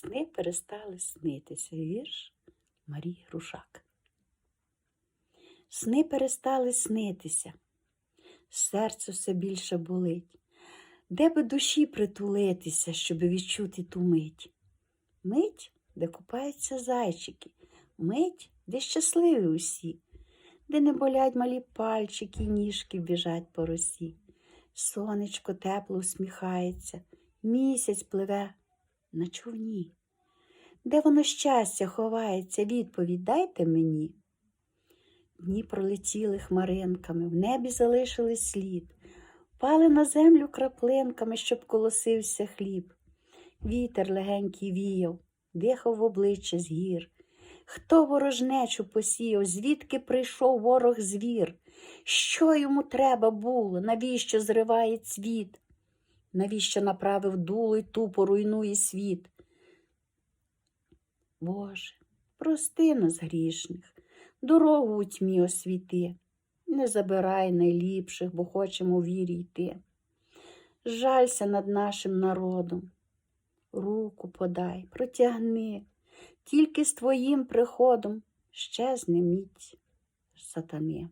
Сни перестали снитися. Вірш Марії Грушак. Сни перестали снитися, серце все більше болить. Де би душі притулитися, щоб відчути ту мить? Мить, де купаються зайчики, мить, де щасливі усі, де не болять малі пальчики, ніжки біжать по росі. Сонечко тепло усміхається, місяць пливе на човні. Де воно щастя ховається, відповідь дайте мені. Дні пролетіли хмаринками, в небі залишили слід, впали на землю краплинками, щоб колосився хліб. Вітер легенький віяв, дихав в обличчя з гір. Хто ворожнечу посіяв, звідки прийшов ворог звір? Що йому треба було? Навіщо зриває цвіт? Навіщо направив дуло й тупо руйнує світ? Боже, прости нас грішних, дорогу у тьмі освіти, не забирай найліпших, бо хочемо вірі йти. Жалься над нашим народом, руку подай, протягни, тільки з твоїм приходом щезне міць сатани.